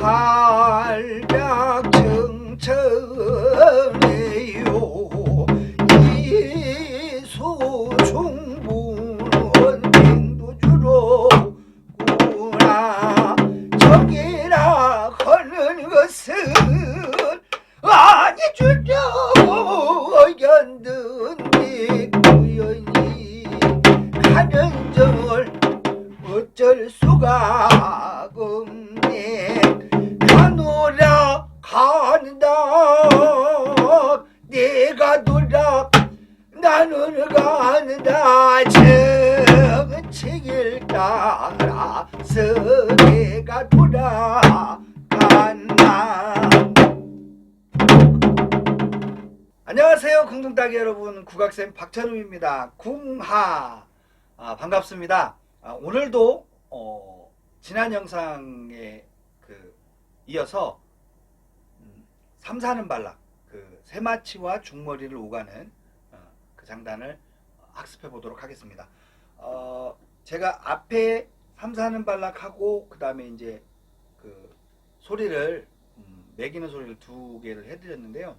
한 따라서 내가 돌아간다 안녕하세요 궁둥따기 여러분. 국악쌤 박찬우입니다. 궁하. 아, 반갑습니다. 아, 오늘도 어, 지난 영상에 그 이어서 음, 삼사는 발락 그 새마치와 중머리를 오가는 어, 그 장단을 학습해 보도록 하겠습니다. 어, 제가 앞에 삼사는 발락하고 그 다음에 이제 그 소리를 음, 매기는 소리를 두 개를 해드렸는데요.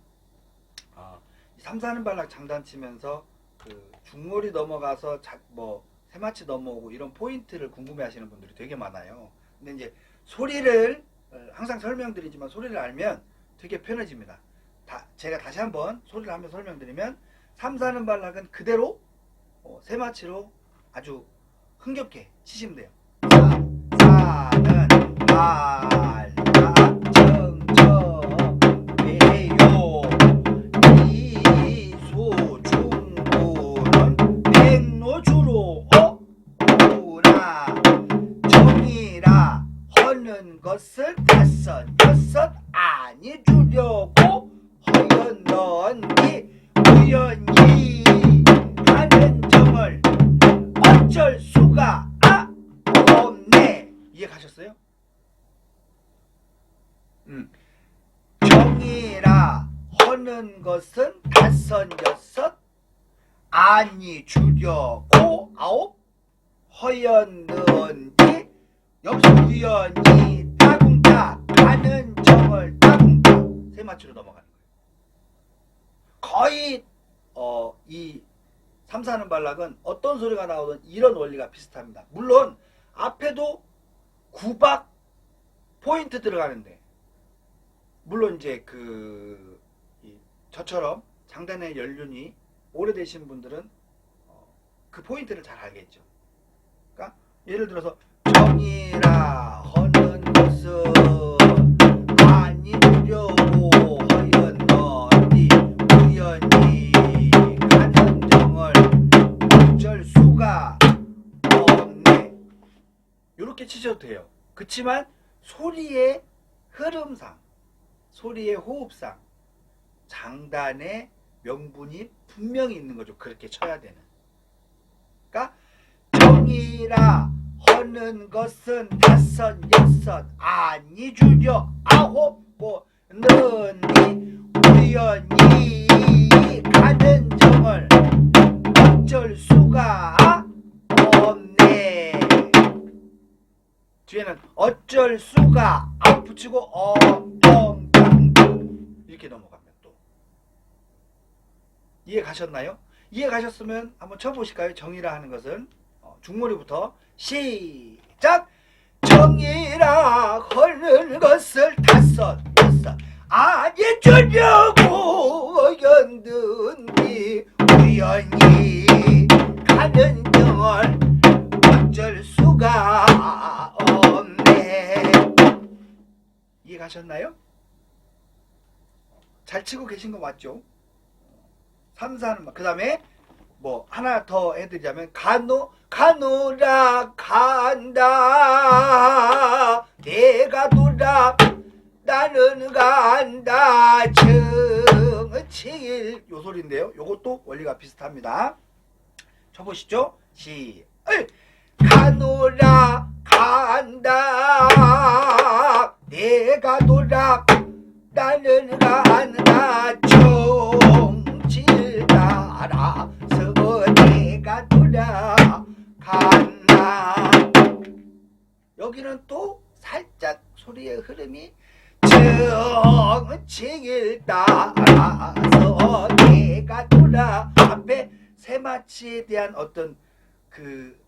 어, 이 삼사는 발락 장단 치면서 그 중머리 넘어가서 자, 뭐 새마치 넘어오고 이런 포인트를 궁금해하시는 분들이 되게 많아요. 근데 이제 소리를 어, 항상 설명드리지만 소리를 알면 되게 편해집니다. 다, 제가 다시 한번 소리를 하며 설명드리면 삼사는 발락은 그대로 어, 새마치로 아주 흥겹게 치시면 돼요. 것을 다섯 여섯 아니 주려고 허연언니 우연히 하는 점을 어쩔 수가 아 없네 이해 가셨어요? 음. 정이라 하는 것은 다섯 여섯 아니 주려고 아홉 허연언니 여기서 우연히 따궁따 가는 점을 따궁따 세 마치로 넘어가는 거예요. 거의 어, 이 삼사는 발락은 어떤 소리가 나오든 이런 원리가 비슷합니다. 물론 앞에도 구박 포인트 들어가는데 물론 이제 그 이, 저처럼 장단의 연륜이 오래되신 분들은 어, 그 포인트를 잘 알겠죠. 그러니까 예를 들어서 정이라 하는 것은. 이렇게 치셔도 돼요. 그치만 소리의 흐름상, 소리의 호흡상 장단의 명분이 분명히 있는 거죠. 그렇게 쳐야 되는. 그러니까 정이라 하는 것은 다섯 여섯 아니 주려 아홉 뭐 는니 우연히 가는 점을 어쩔 수가 없네 뒤에는 어쩔 수가 아홉 붙이고 어엉땅 이렇게 넘어가면 또 이해 가셨나요? 이해 가셨으면 한번 쳐보실까요? 정이라 하는 것은 어, 중머리부터 시작 정이라 하는 것을 다섯 여섯 아니 주려고 연든지 우연히 가는 정을 어쩔 수가 없네 이해 가셨나요? 잘 치고 계신 거 맞죠? 삼사는 그 다음에 뭐 하나 더 해드리자면 간노 가노라 간다. 내가 돌아 나는 간다. 정칠. 요 소리인데요. 요것도 원리가 비슷합니다. 쳐보시죠. 시 을. 가노라 간다. 내가 돌아 나는 간다 여기는 또 살짝 소리의 흐름이 정책을 따라서 내가 돌아 앞에 세마치에 대한 어떤 그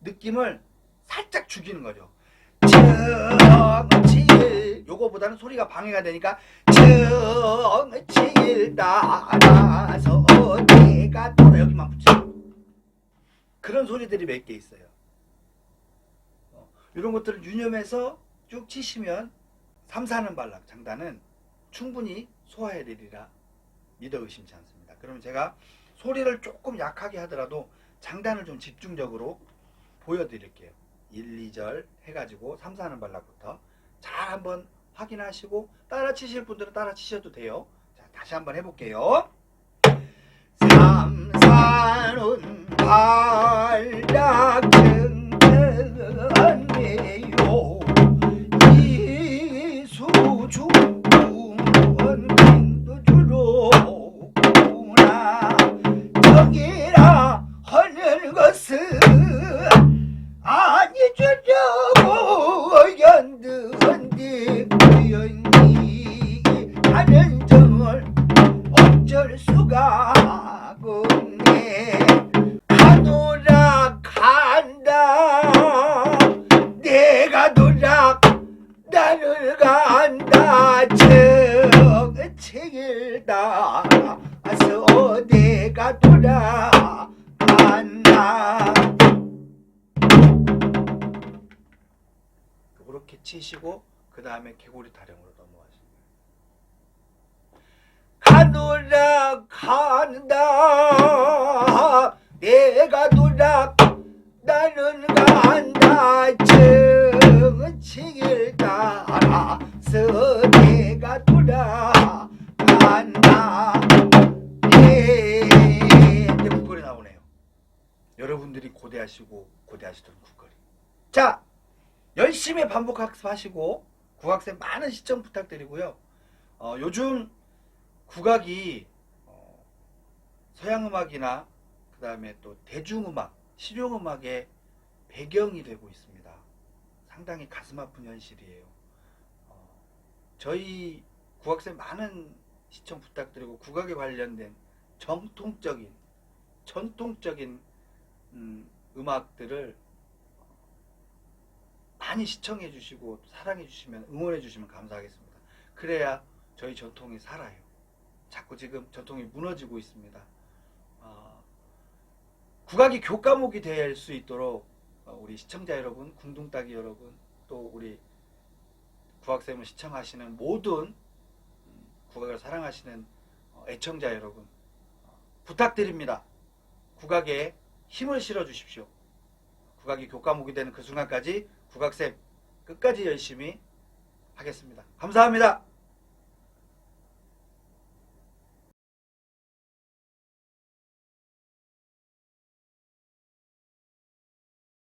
느낌을 살짝 죽이는 거죠. 정치일 요거보다는 소리가 방해가 되니까 정치일 따라서 내가 돌아 여기만 붙여 그런 소리들이 몇 개 있어요. 어, 이런 것들을 유념해서 쭉 치시면 삼사는 발락 장단은 충분히 소화해내리라 믿어 의심치 않습니다. 그러면 제가 소리를 조금 약하게 하더라도 장단을 좀 집중적으로 보여드릴게요. 1, 2절 해가지고 3, 4는 발락부터 잘 한번 확인하시고 따라 치실 분들은 따라 치셔도 돼요. 자, 다시 한번 해볼게요. 3, 4는 발락 증정 어쩔 수가 없네. 가노라 간다. 내가 노락 나를 간다. 정책을 따라서 내가 돌아간다. 그렇게 치시고 그 다음에 개구리 타령으로 넘어가시면 가노라 간다. 내가 노락 나는 간다. 정치길 따라서 내가 돌아간다. 예 이제 국거리 나오네요. 여러분들이 고대하시고 고대하시던 국거리. 자 열심히 반복 학습하시고 국악생 많은 시청 부탁드리고요. 어, 요즘 국악이 어, 서양 음악이나 그 다음에 또 대중음악, 실용음악의 배경이 되고 있습니다. 상당히 가슴 아픈 현실이에요. 어, 저희 국악생 많은 시청 부탁드리고 국악에 관련된 정통적인, 전통적인 음, 음악들을 많이 시청해 주시고 사랑해 주시면 응원해 주시면 감사하겠습니다. 그래야 저희 전통이 살아요. 자꾸 지금 전통이 무너지고 있습니다. 어, 국악이 교과목이 될 수 있도록 어, 우리 시청자 여러분, 궁둥따기 여러분, 또 우리 국악쌤을 시청하시는 모든 음, 국악을 사랑하시는 어, 애청자 여러분 어, 부탁드립니다. 국악에 힘을 실어 주십시오. 국악이 교과목이 되는 그 순간까지 국악쌤 끝까지 열심히 하겠습니다. 감사합니다.